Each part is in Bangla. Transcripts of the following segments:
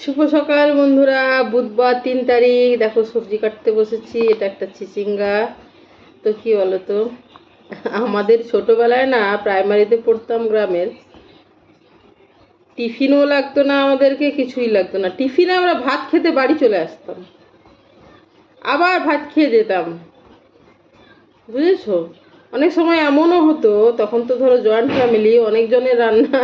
শুভ সকাল বন্ধুরা, বুধবার তিন তারিখ। দেখো সবজি কাটতে বসেছি, এটা একটা চিচিঙ্গা। তো কি বলো তো আমাদের ছোটবেলায় না প্রাইমারিতে পড়তাম গ্রামের। টিফিনও লাগতো না আমাদেরকে, কিছুই লাগতো না। টিফিনে আমরা ভাত খেতে বাড়ি চলে আসতাম। আবার ভাত খেয়ে যেতাম। বুঝেছ? অনেক সময় এমনও হতো, তখন তো ধরো জয়েন্ট ফ্যামিলি অনেকজনের রান্না।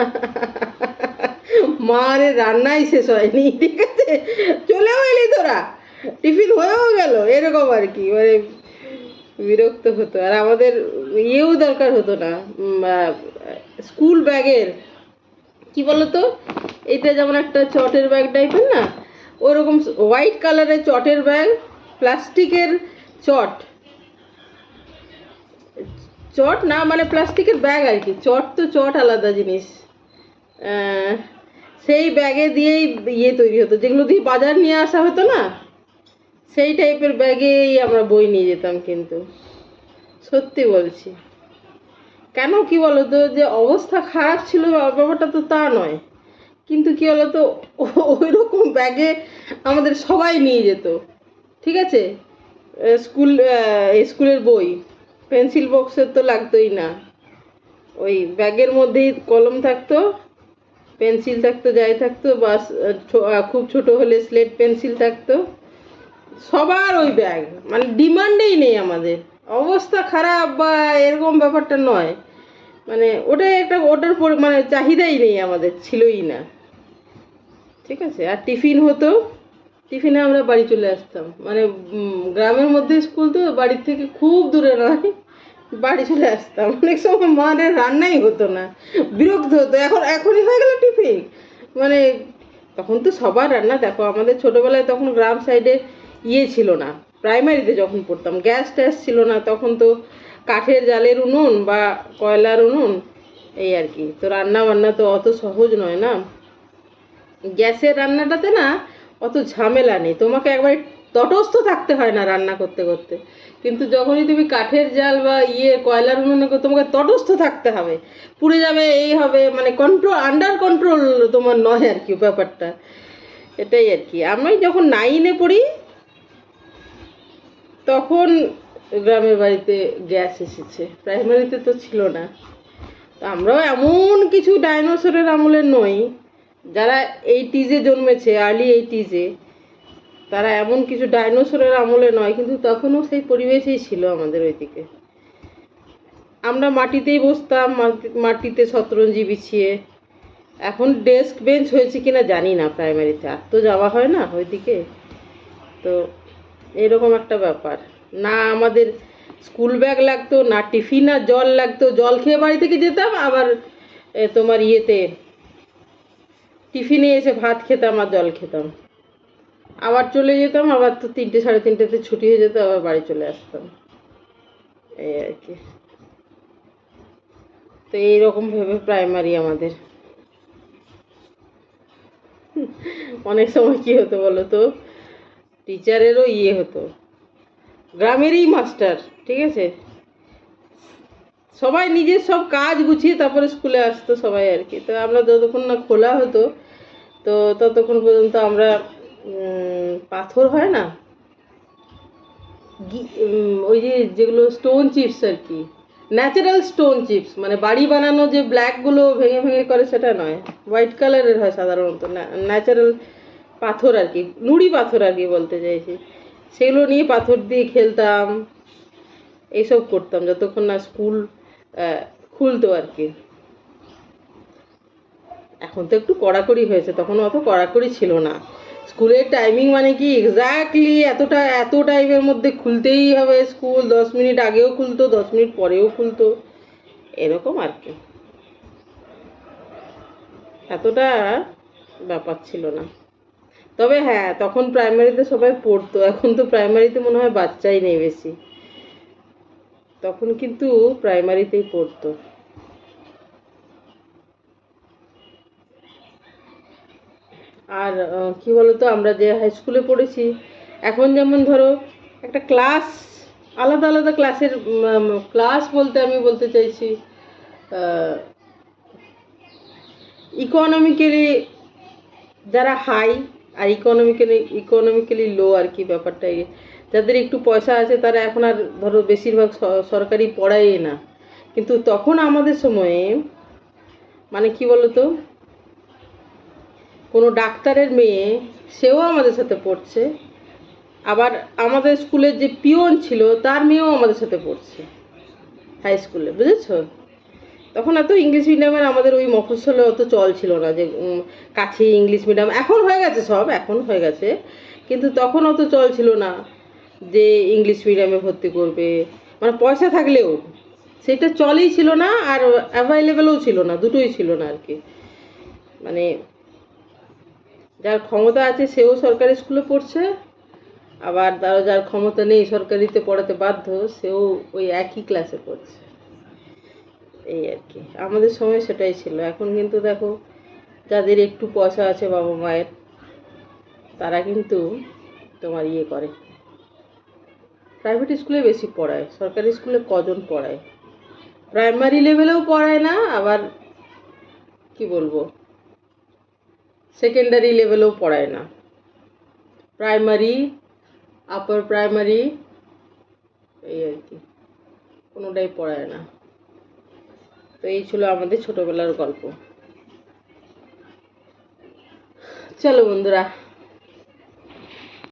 মারে, রান্নাই শেষ হয়নি। ঠিক আছে? চলেও এলি তোরা। টিফিন হয়েও গেল। এরকম আর কি। মানে বিরক্ত হতো। আর আমাদের ইয়েও দরকার হতো না। স্কুল ব্যাগের। কি বলতো? এটা যেমন একটা চটের ব্যাগ টাইপের না? ওরকম হোয়াইট কালারের চটের ব্যাগ, প্লাস্টিকের চট। চট না মানে প্লাস্টিকের ব্যাগ আর কি। চট তো চট আলাদা জিনিস। সেই ব্যাগে দিয়েই ইয়ে তৈরি হতো। যেগুলো দিয়ে বাজার নিয়ে আসা হতো না, সেই টাইপের ব্যাগেই আমরা বই নিয়ে যেতাম কিন্তু। সত্যি বলছি। কেন কি বলতো, যে অবস্থা খারাপ ছিল ব্যাপারটা তো তা নয়। কিন্তু কি বলতো ওই রকম ব্যাগে আমাদের সবাই নিয়ে যেত। ঠিক আছে? স্কুল স্কুলের বই। পেন্সিল বক্সের তো লাগতোই না। ওই ব্যাগের মধ্যেই কলম থাকতো। পেন্সিল থাকতো, যাই থাকতো ছো- খুব ছোট হলে স্লেট পেন্সিল থাকতো। সবার ওই ব্যাগ মানে ডিমান্ডেই নেই আমাদের। অবস্থা খারাপ বা এরকম ব্যাপারটা নয়। মানে ওটাই একটা ওটার পর মানে চাহিদাই নেই আমাদের, ছিলই না। ঠিক আছে? আর টিফিন হতো। টিফিনে আমরা বাড়ি চলে আসতাম। মানে গ্রামের মধ্যে স্কুল তো, বাড়ির থেকে খুব দূরে নয়। বাড়ি চলে আসতাম। অনেক সময় মাদের রান্নাই হতো না। বিরক্ত হতো। এখন, এখনই হয়ে গেল টিফিন। মানে তখন তো সবার রান্না দেখো, আমাদের ছোটোবেলায় তখন গ্রাম সাইডে ইয়ে ছিল না। প্রাইমারিতে যখন পড়তাম গ্যাস ট্যাস ছিল না, তখন তো কাঠের জালের উনুন বা কয়লার উনুন, এই আর কি। তো রান্না বান্না তো অত সহজ নয় না। গ্যাসের রান্নাটাতে না অত ঝামেলা নেই। তোমাকে একবারে তটস্থ থাকতে হয় না রান্না করতে করতে। কিন্তু যখনই তুমি কাঠের জাল বা ইয়ে কয়লার উনুনে তোমাকে তটস্থ থাকতে হবে। পুড়ে যাবে, এই হবে মানে কন্ট্রোল আন্ডার কন্ট্রোল তোমার নয় আর কি ব্যাপারটা। এটাই আর কি। আমি যখন নাইনে পড়ি, তখন গ্রামের বাড়িতে গ্যাস এসেছে। প্রাইমারিতে তো ছিল না। তো আমরাও এমন কিছু ডাইনোসরের আমলে নই, যারা এইটিজে জন্মেছে আর্লি এইটিজে তারা এমন কিছু ডাইনোসরের আমলে নয়, কিন্তু তখনও সেই পরিবেশেই ছিল আমাদের ওইদিকে। আমরা মাটিতেই বসতাম মাটিতে শতরঞ্জি বিছিয়ে। এখন ডেস্ক বেঞ্চ হয়েছে কিনা জানি না প্রাইমারিতে আর তো যাওয়া হয় না ওইদিকে। তো এরকম একটা ব্যাপার। না আমাদের স্কুল ব্যাগ লাগতো, না টিফিন আর জল লাগতো। জল খেয়ে বাড়ি থেকে যেতাম, আবার তোমার ইয়েতে টিফিনে এসে ভাত খেতাম আর জল খেতাম। আবার চলে যেতাম, আবার তো তিনটে সাড়ে তিনটেতে ছুটি হয়ে যেত, আবার বাড়ি চলে আসতাম। এই আর কি। তো এইরকম ভেবে প্রাইমারি আমাদের। অনেক সময় কি হতো বলো তো? টিচারেরও ইয়ে হতো। গ্রামেরই মাস্টার ঠিক আছে? সবাই নিজের সব কাজ গুছিয়ে তারপরে স্কুলে আসতো সবাই আর কি। তো আমরা যতক্ষণ না খোলা হতো, তো ততক্ষণ পর্যন্ত আমরা পাথর হয় না? ওই যে যেগুলো স্টোন চিপস আর কি। ন্যাচারাল স্টোন চিপস মানে বাড়ি বানানো যে ব্ল্যাকগুলো ভেঙে ভেঙে করে সেটা নয়। হোয়াইট কালারের হয় সাধারণত। ন্যাচারাল পাথর আর কি, নুড়ি পাথর আর কি বলতে চাইছি। সেগুলো নিয়ে পাথর দিয়ে খেলতাম, এইসব করতাম যতক্ষণ না স্কুল খুলতো আর কি। এখন তো একটু কড়াকড়ি হয়েছে, তখন অত কড়াকড়ি ছিল না। স্কুলের টাইমিং মানে কি? এক্স্যাক্টলি এতটা, এত টাইমের মধ্যে খুলতেই হবে স্কুল। দশ মিনিট আগেও খুলতো, দশ মিনিট পরেও খুলতো। এরকম আর কি। এতটা ব্যাপার ছিল না। তবে হ্যাঁ তখন প্রাইমারিতে সবাই পড়তো। এখন তো প্রাইমারিতে মনে হয় বাচ্চাই নেই বেশি। তখন কিন্তু প্রাইমারিতেই পড়তো। আর কি বলতো, আমরা যে হাই স্কুলে পড়েছি, এখন যেমন ধরো, একটা ক্লাস আলাদা আলাদা ক্লাসের ক্লাস বলতে আমি বলতে চাইছি ইকোনমিক্যালি যারা হাই আর ইকোনমিক্যালি ইকোনমিক্যালি লো আর কি ব্যাপারটা যাদের একটু পয়সা আছে, তারা এখন আর ধরো বেশিরভাগ সরকারি পড়ায় না। কিন্তু তখন আমাদের সময়ে মানে কি বলতো কোনো ডাক্তারের মেয়ে, সেও আমাদের সাথে পড়ছে। আবার আমাদের স্কুলের যে পিয়ন ছিল, তার মেয়েও আমাদের সাথে পড়ছে। হাই স্কুলে বুঝেছ? তখন এত ইংলিশ মিডিয়ামের আমাদের ওই মফস্বলে অত চল ছিল না যে কাছে ইংলিশ মিডিয়াম এখন হয়ে গেছে সব, এখন হয়ে গেছে। কিন্তু তখন অত চল ছিল না যে ইংলিশ মিডিয়ামে ভর্তি করবে। মানে পয়সা থাকলেও, সেটা চলই ছিল না আর অ্যাভেলেবেলও ছিল না, দুটোই ছিল না আর কি। মানে যার ক্ষমতা আছে সেও সরকারি স্কুলে পড়ছে, আবার তার যার ক্ষমতা নেই সরকারিতে পড়াতে বাধ্য, সেও ওই একই ক্লাসে পড়ছে। এই আর কি। আমাদের সময় সেটাই ছিল। এখন কিন্তু দেখো, যাদের একটু পয়সা আছে বাবা মায়ের, তারা কিন্তু তোমার ইয়ে করে। প্রাইভেট স্কুলে বেশি পড়ায়, সরকারি স্কুলে কজন পড়ায়? প্রাইমারি লেভেলেও পড়ায় না, আবার কি বলব? সেকেন্ডারি লেভেলেও পড়ায় না। প্রাইমারি আপার প্রাইমারি এই আর কি, কোনোটাই পড়ায় না। তো এই ছিল আমাদের ছোটবেলার গল্প। চলো বন্ধুরা